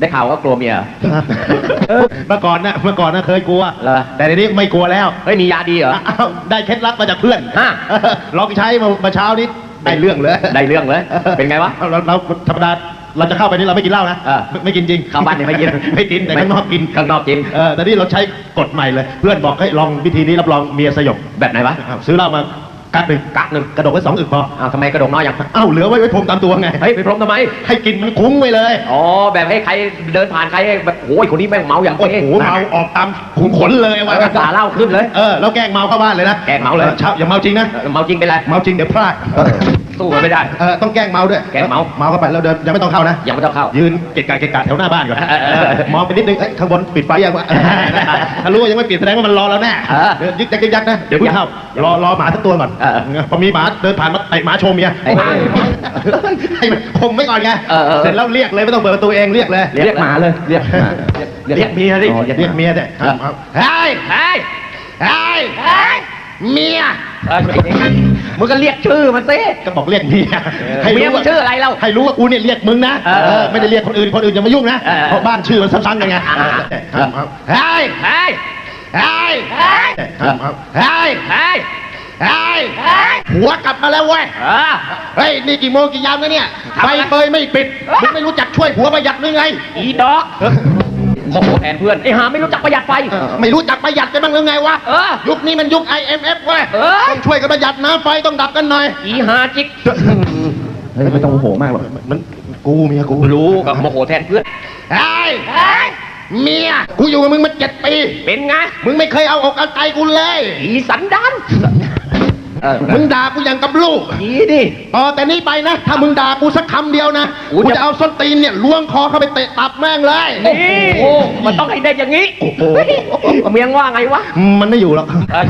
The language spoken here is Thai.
ได้ข่าวว่ากลัวเมียเหรอเมื่อก่อนนะเมื่อก่อนนะเคยกลัว เหรอ แต่เดี๋ยวนี้ไม่กลัวแล้วเฮ้ยมียาดีเหรอ อ้าวได้เคล็ดลับมาจากเพื่อนฮะ ลองใช้มาเมื่อเช้านี้ได้เรื่องเลยได้เรื่องเลย เป็นไงวะ เราเราธรรมดาเราจะเข้าไปนี่เราไม่กินเหล้านะเออ ไม่ไม่กินจริงเข้าบ้านเนี่ยไม่กิน ไม่กินแต่ข้างนอกกินข้างนอกกิน เออแต่นี่เราใช้กฎใหม่เลย เพื่อนบอกให้ลองวิธีนี้รับรองเมียสยบแบบไหนวะอ้าวซื้อเหล้ามา กักหนึ่งกักหนึ่งกระดกไว้สองอึกพออ้าวทำไมกระดกน้อยอย่างอ้าวเหลือไว้ไว้พรมตามตัวไงเฮ้ยไปพรมทำไม ให้กินมันคุ้งไปเลยอ๋อแบบให้ใครเดินผ่านใครให้แบบโอ้ยคนนี้แม่งเมาอย่างโอ้โหเมาออกตามขุมขนเลยว่าสาเหล่าขึ้นเลยเออแล้วแกล้งเมาเข้าบ้านเลยนะแกล้งเมาเลยออเช้าอย่าเมาจริงนะเออเมาจริงเป็นไรเมาจริงเดี๋ยวพลาด สู้กันไม่ได้ เออต้องแกล้งเมาด้วยแกล้งเมา เมาเข้าไปแล้วเดินยังไม่ต้องเข้านะ ยังไม่ต้องเข้า ยืนเกะกะเกะกะแถวหน้าบ้านก่อนเออเออเออมองไปนิดนึงเอ้ยข้างบนปิดไฟยังวะถ้ารู้ว่ายังไม่ปิดแสดงว่ามันรอแล้วแน่เออเดินยึกยักยึกยักนะเดี๋ยวเพิ่งเข้ารอรอหมาทั้งตัวก่อนเออพอมีหมาเดินผ่านมาไอหมาโชว์เมียไอ้หมาให้มันคมไม่ก่อนไงเออเออ เสร็จแล้วเรียกเลยไม่ต้องเปิดประตูเองเรียกเลย เรียกหมาเลยเรียกหมาเรียกเมียสิอ๋อเรียกเมียสิเออเฮ้ยเฮ้ยเฮ้ยเมีย เออ มึงก็เรียกชื่อมันสิ ก็บอกเรียกเมียเมียมึงชื่ออะไรเรา ให้รู้ว่ากูเนี่ยเรียกมึงนะเออเออไม่ได้เรียกคนอื่นคนอื่นอย่ามายุ่งนะเออเพราะบ้านชื่อมันซ้ำๆกันไงอ่าเออเฮ้ยเฮ้ยเฮ้ยเฮ้ยเฮ้ยเฮ้ยเฮ้ยเฮ้ยเฮ้ยหัวกลับมาแล้วเว้ย เออ เฮ้ย นี่กี่โมงกี่ยามแล้วเนี่ยทำไฟอะไรเปยไม่ปิด มึงไม่รู้จักช่วยผัวประหยัดหรือไง อีดอก โมโหแทนเพื่อนไอ้หาไม่รู้จักประหยัดไฟ ไม่รู้จักประหยัดกันบ้างหรือไงวะ เออ ยุคนี้มันยุค IMF เว้ยเอ้ยต้องช่วยกันประหยัดนะไฟต้องดับกันหน่อย อีหาจิก เฮ้ยไม่ต้องโมโหมากหรอก มันกูเมียกูรู้กับโมโหแทนเพื่อนเฮ้ยเฮ้ยเมีย กูอยู่กับมึงมาเจ็ดปี เป็นไง มึงไม่เคยเอาอกเอาใจกูเลย อีสันดาน เออ มึงด่ากูอย่างกับลูกอีดิต่อแต่นี้ไปนะ ถ้ามึงด่ากูสักคำเดียวนะ กูกูจะจะเอาส้นตีนเนี่ยล้วงคอเข้าไปเตะตับแม่งเลยโอ้โหมันต้องให้ได้อย่างนี้โอ้โหเมียงว่าไงวะ มันไม่อยู่หรอก เออ